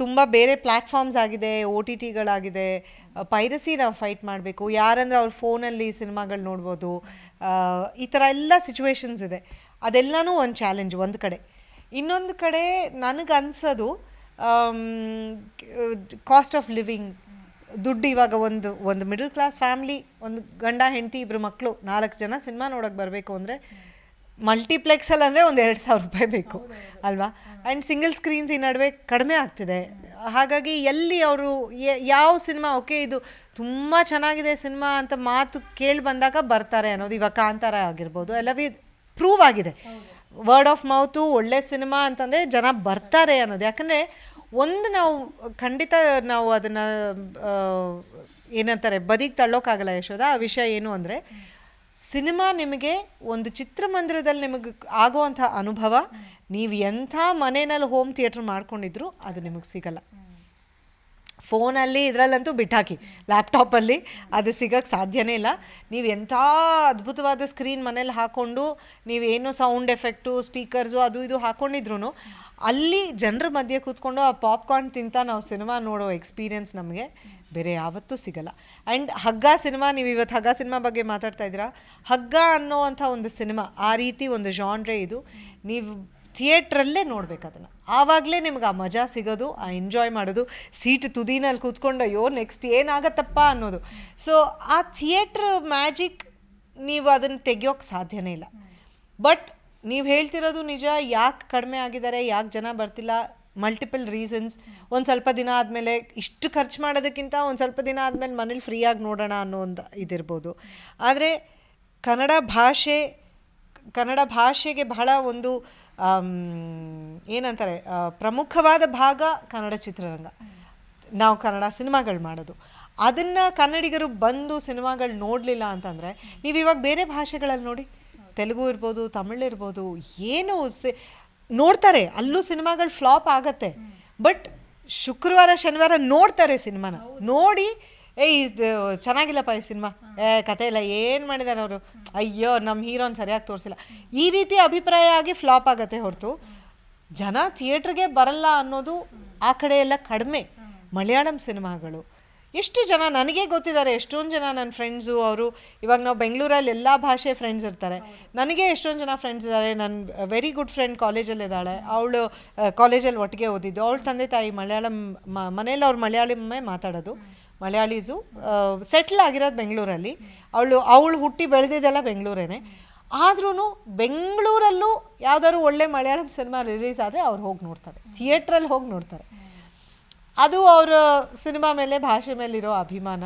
ತುಂಬ ಬೇರೆ ಪ್ಲ್ಯಾಟ್ಫಾರ್ಮ್ಸ್ ಆಗಿದೆ ಓ ಟಿ ಟಿಗಳಾಗಿದೆ ಪೈರಸಿ ನಾವು ಫೈಟ್ ಮಾಡಬೇಕು. ಯಾರಂದ್ರೆ ಅವ್ರ ಫೋನಲ್ಲಿ ಸಿನಿಮಾಗಳು ನೋಡ್ಬೋದು. ಈ ಥರ ಎಲ್ಲ ಸಿಚುವೇಶನ್ಸ್ ಇದೆ. ಅದೆಲ್ಲನೂ ಒಂದು ಚಾಲೆಂಜ್ ಒಂದು ಕಡೆ. ಇನ್ನೊಂದು ಕಡೆ ನನಗೆ ಅನ್ಸೋದು ಕಾಸ್ಟ್ ಆಫ್ ಲಿವಿಂಗ್ ದುಡ್ಡು ಇವಾಗ ಒಂದು ಒಂದು ಮಿಡಲ್ ಕ್ಲಾಸ್ ಫ್ಯಾಮ್ಲಿ ಒಂದು ಗಂಡ, ಹೆಂಡತಿ ಇಬ್ಬರು ಮಕ್ಕಳು ನಾಲ್ಕು ಜನ ಸಿನಿಮಾ ನೋಡೋಕೆ ಬರಬೇಕು ಅಂದರೆ ಮಲ್ಟಿಪ್ಲೆಕ್ಸಲ್ಲಿ ಅಂದರೆ ಒಂದು ಎರಡು ಸಾವಿರ ರೂಪಾಯಿ ಬೇಕು, ಅಲ್ವಾ? ಆ್ಯಂಡ್ ಸಿಂಗಲ್ ಸ್ಕ್ರೀನ್ಸ್ ಈ ನಡುವೆ ಕಡಿಮೆ ಆಗ್ತಿದೆ. ಹಾಗಾಗಿ ಎಲ್ಲಿ ಅವರು ಯಾವ ಸಿನಿಮಾ, ಓಕೆ, ಇದು ತುಂಬ ಚೆನ್ನಾಗಿದೆ ಸಿನಿಮಾ ಅಂತ ಮಾತು ಕೇಳಿ ಬಂದಾಗ ಬರ್ತಾರೆ ಅನ್ನೋದು ಇವಾಗ ಕಾಂತಾರ ಆಗಿರ್ಬೋದು. ಎಲ್ಲವೇ ಪ್ರೂವ್ ಆಗಿದೆ. ವರ್ಡ್ ಆಫ್ ಮೌತು ಒಳ್ಳೆ ಸಿನಿಮಾ ಅಂತಂದರೆ ಜನ ಬರ್ತಾರೆ ಅನ್ನೋದು. ಯಾಕಂದರೆ ಒಂದು ನಾವು ಖಂಡಿತ ನಾವು ಅದನ್ನು ಏನಂತಾರೆ, ಬದಿಗೆ ತಳ್ಳೋಕ್ಕಾಗಲ್ಲ ಯಶೋದ ಆ ವಿಷಯ ಏನು ಅಂದರೆ ಸಿನಿಮಾ ನಿಮಗೆ ಒಂದು ಚಿತ್ರಮಂದಿರದಲ್ಲಿ ನಿಮಗೆ ಆಗುವಂಥ ಅನುಭವ ನೀವು ಎಂಥ ಮನೆಯಲ್ಲಿ ಹೋಮ್ ಥಿಯೇಟ್ರ್ ಮಾಡ್ಕೊಂಡಿದ್ರು ಅದು ನಿಮಗೆ ಸಿಗಲ್ಲ. ಫೋನಲ್ಲಿ ಇದರಲ್ಲಂತೂ ಬಿಟ್ಟಾಕಿ, ಲ್ಯಾಪ್ಟಾಪಲ್ಲಿ. ಅದು ಸಿಗೋಕ್ಕೆ ಸಾಧ್ಯನೇ ಇಲ್ಲ. ನೀವು ಎಂಥ ಅದ್ಭುತವಾದ ಸ್ಕ್ರೀನ್ ಮನೇಲಿ ಹಾಕ್ಕೊಂಡು ನೀವೇನು ಸೌಂಡ್ ಎಫೆಕ್ಟು, ಸ್ಪೀಕರ್ಸು ಅದು ಇದು ಹಾಕ್ಕೊಂಡಿದ್ರು ಅಲ್ಲಿ ಜನರ ಮಧ್ಯೆ ಕೂತ್ಕೊಂಡು ಆ ಪಾಪ್ಕಾರ್ನ್ ತಿಂತ ನಾವು ಸಿನಿಮಾ ನೋಡೋ ಎಕ್ಸ್ಪೀರಿಯನ್ಸ್ ನಮಗೆ ಬೇರೆ ಯಾವತ್ತೂ ಸಿಗಲ್ಲ. ಆ್ಯಂಡ್ ಹಗ್ಗ ಸಿನಿಮಾ, ನೀವು ಇವತ್ತು ಹಗ್ಗ ಸಿನಿಮಾ ಬಗ್ಗೆ ಮಾತಾಡ್ತಾ ಇದ್ದೀರಾ? ಹಗ್ಗ ಅನ್ನೋವಂಥ ಒಂದು ಸಿನಿಮಾ, ಆ ರೀತಿ ಒಂದು ಜಾನ್ರೆ ಇದು. ನೀವು ಥಿಯೇಟ್ರಲ್ಲೇ ನೋಡ್ಬೇಕು ಅದನ್ನು. ಆವಾಗಲೇ ನಿಮ್ಗೆ ಆ ಮಜಾ ಸಿಗೋದು, ಆ ಎಂಜಾಯ್ ಮಾಡೋದು, ಸೀಟ್ ತುದಿನಲ್ಲಿ ಕೂತ್ಕೊಂಡು ಅಯ್ಯೋ ನೆಕ್ಸ್ಟ್ ಏನಾಗತ್ತಪ್ಪ ಅನ್ನೋದು. ಸೊ ಆ ಥಿಯೇಟ್ರ್ ಮ್ಯಾಜಿಕ್ ನೀವು ಅದನ್ನು ತೆಗಿಯೋಕೆ ಸಾಧ್ಯನೇ ಇಲ್ಲ. ಬಟ್ ನೀವು ಹೇಳ್ತಿರೋದು ನಿಜ, ಯಾಕೆ ಕಡಿಮೆ ಆಗಿದ್ದಾರೆ, ಯಾಕೆ ಜನ ಬರ್ತಿಲ್ಲ ಮಲ್ಟಿಪಲ್ ರೀಸನ್ಸ್ ಒಂದು ಸ್ವಲ್ಪ ದಿನ ಆದಮೇಲೆ ಇಷ್ಟು ಖರ್ಚು ಮಾಡೋದಕ್ಕಿಂತ ಒಂದು ಸ್ವಲ್ಪ ದಿನ ಆದಮೇಲೆ ಮನೇಲಿ ಫ್ರೀಯಾಗಿ ನೋಡೋಣ ಅನ್ನೋ ಒಂದು ಇದಿರ್ಬೋದು. ಆದರೆ ಕನ್ನಡ ಭಾಷೆ, ಕನ್ನಡ ಭಾಷೆಗೆ ಬಹಳ ಒಂದು ಏನಂತಾರೆ ಪ್ರಮುಖವಾದ ಭಾಗ ಕನ್ನಡ ಚಿತ್ರರಂಗ. ನಾವು ಕನ್ನಡ ಸಿನಿಮಾಗಳು ಮಾಡೋದು. ಅದನ್ನು ಕನ್ನಡಿಗರು ಬಂದು ಸಿನಿಮಾಗಳು ನೋಡಲಿಲ್ಲ ಅಂತಂದರೆ ನೀವು ಇವಾಗ ಬೇರೆ ಭಾಷೆಗಳಲ್ಲಿ ನೋಡಿ ತೆಲುಗು ಇರ್ಬೋದು ತಮಿಳು ಇರ್ಬೋದು ಏನು ಸಿ ನೋಡ್ತಾರೆ ಅಲ್ಲೂ ಸಿನಿಮಾಗಳು ಫ್ಲಾಪ್ ಆಗತ್ತೆ. ಬಟ್ ಶುಕ್ರವಾರ ಶನಿವಾರ ನೋಡ್ತಾರೆ ಸಿನಿಮಾನ. ನೋಡಿ ಏ ಇದು ಚೆನ್ನಾಗಿಲ್ಲಪ್ಪ ಈ ಸಿನಿಮಾ. ಏ ಕತೆ ಇಲ್ಲ ಏನು ಮಾಡಿದ್ದಾರೆ ಅವರು? ಅಯ್ಯೋ ನಮ್ಮ ಹೀರೋನ್ ಸರಿಯಾಗಿ ತೋರಿಸಿಲ್ಲ. ಈ ರೀತಿ ಅಭಿಪ್ರಾಯ ಆಗಿ ಫ್ಲಾಪ್ ಆಗತ್ತೆ ಹೊರತು. ಜನ ಥಿಯೇಟ್ರಿಗೆ ಬರಲ್ಲ ಅನ್ನೋದು ಆ ಕಡೆ ಎಲ್ಲ ಕಡಿಮೆ. ಮಲಯಾಳಂ ಸಿನಿಮಾಗಳು. ಎಷ್ಟು ಜನ ನನಗೆ ಗೊತ್ತಿದ್ದಾರೆ ಎಷ್ಟೊಂದು ಜನ ನನ್ನ ಫ್ರೆಂಡ್ಸು ಅವರು ಇವಾಗ ನಾವು ಬೆಂಗಳೂರಲ್ಲಿ ಎಲ್ಲ ಭಾಷೆ ಫ್ರೆಂಡ್ಸ್ ಇರ್ತಾರೆ. ನನಗೆ ಎಷ್ಟೊಂದು ಜನ ಫ್ರೆಂಡ್ಸ್ ಇದ್ದಾರೆ ನನ್ನ ವೆರಿ ಗುಡ್ ಫ್ರೆಂಡ್ ಕಾಲೇಜಲ್ಲಿ ಇದ್ದಾಳೆ ಅವಳು ಕಾಲೇಜಲ್ಲಿ ಒಟ್ಟಿಗೆ ಓದಿದ್ದು ಅವಳ ತಂದೆ ತಾಯಿ ಮಲಯಾಳಂ ಮನೇಲಿ ಅವ್ರು ಮಲಯಾಳಮೇ ಮಾತಾಡೋದು. ಮಲಯಾಳೀಸು ಸೆಟ್ಲ್ ಆಗಿರೋದು ಬೆಂಗಳೂರಲ್ಲಿ. ಅವಳು ಅವಳು ಹುಟ್ಟಿ ಬೆಳೆದಿದ್ದೆಲ್ಲ ಬೆಂಗಳೂರೇನೆ. ಆದ್ರೂ ಬೆಂಗಳೂರಲ್ಲೂ ಯಾವ್ದಾದ್ರು ಒಳ್ಳೆ ಮಲಯಾಳಂ ಸಿನಿಮಾ ರಿಲೀಸ್ ಆದರೆ ಅವ್ರು ಹೋಗಿ ನೋಡ್ತಾರೆ. ಥಿಯೇಟ್ರಲ್ಲಿ ಹೋಗಿ ನೋಡ್ತಾರೆ. ಅದು ಅವರ ಸಿನಿಮಾ ಮೇಲೆ, ಭಾಷೆ ಮೇಲಿರೋ ಅಭಿಮಾನ.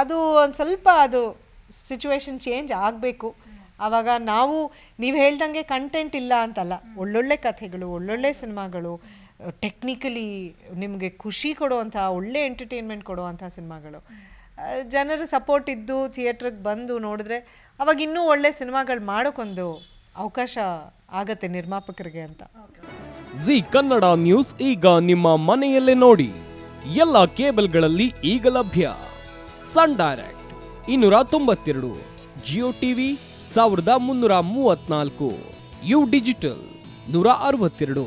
ಅದು ಒಂದು ಸ್ವಲ್ಪ ಅದು ಸಿಚುವೇಶನ್ ಚೇಂಜ್ ಆಗಬೇಕು. ಆವಾಗ ನಾವು, ನೀವು ಹೇಳ್ದಂಗೆ ಕಂಟೆಂಟ್ ಇಲ್ಲ ಅಂತಲ್ಲ. ಒಳ್ಳೊಳ್ಳೆ ಕಥೆಗಳು, ಒಳ್ಳೊಳ್ಳೆ ಸಿನಿಮಾಗಳು ಟೆಕ್ನಿಕಲಿ ನಿಮಗೆ ಖುಷಿ ಕೊಡುವಂಥ ಒಳ್ಳೆ ಎಂಟರ್ಟೈನ್ಮೆಂಟ್ ಕೊಡುವಂಥ ಸಿನಿಮಾಗಳು. ಜನರು ಸಪೋರ್ಟ್ ಇದ್ದು ಥಿಯೇಟ್ರಿಗೆ ಬಂದು ನೋಡಿದ್ರೆ ಅವಾಗ ಇನ್ನೂ ಒಳ್ಳೆ ಸಿನಿಮಾಗಳು ಮಾಡೋಕ್ಕೊಂದು ಅವಕಾಶ ಆಗತ್ತೆ ನಿರ್ಮಾಪಕರಿಗೆ ಅಂತ. ಜಿ ಕನ್ನಡ ನ್ಯೂಸ್ ಈಗ ನಿಮ್ಮ ಮನೆಯಲ್ಲೇ ನೋಡಿ. ಎಲ್ಲ ಕೇಬಲ್ಗಳಲ್ಲಿ ಈಗ ಲಭ್ಯ. ಸನ್ ಡೈರೆಕ್ಟ್ ಇನ್ನೂರ ತೊಂಬತ್ತೆರಡು ಜಿಯೋ ಟಿವಿ ಸಾವಿರದ ಮುನ್ನೂರ ಮೂವತ್ನಾಲ್ಕು ಯು ಡಿಜಿಟಲ್ ನೂರ ಅರವತ್ತೆರಡು.